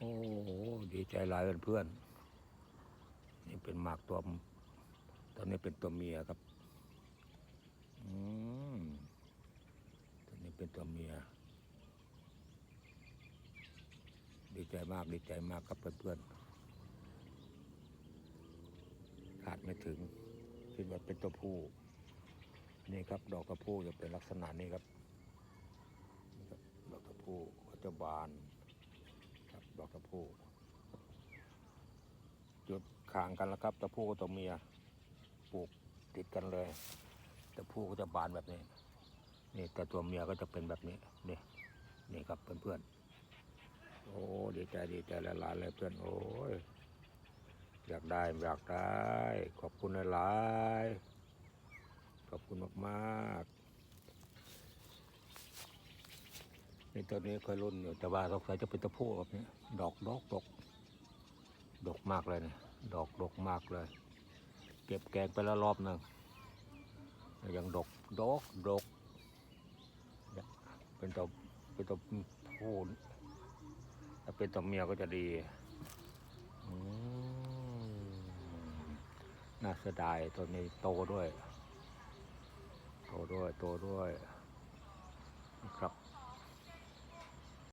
โหดีใจหลายเพื่อนๆนี่เป็นหมากตัวตอนนี้เป็นตัวเมียครับอืมตัวนี้เป็นตัวเมีย ดีใจมากดีใจมากครับเพื่อนๆขาดไม่ถึงคิดว่าเป็นตัวผู้นี่ครับ ดอกกระพู้จะเป็นลักษณะนี้ครับดอกกระพู้ก็จะบาน ดอกกระพู้จุดข่างกันแล้วครับตะโพกับตัวเมียปลูกติดกันเลยตะโพูก็จะบานแบบนี้นี่แต่ตัวเมียก็จะเป็นแบบนี้นี่นี่ครับเพื่อนๆโอ้ดีใจดีใจหลายๆเลยเพื่อนโอ้ยอยากได้อยากได้ ขอบคุณหลาย ขอบคุณมากๆ ในตัวนี้เคยรุ่นอยู่แต่ว่าสงสัยจะเป็นตะพูแบบนี้ดอกดอกดอกดอกมากเลยนี่ยดอกดอกมากเลย เก็บแกงไปแล้วรอบหนึ่งยังดอกดอกดอกเป็นตัวเป็นตัวผู้ถ้าเป็นตัวเมียก็จะดีน่าเสียดายตัวนี้โตด้วย โตด้วยโตด้วย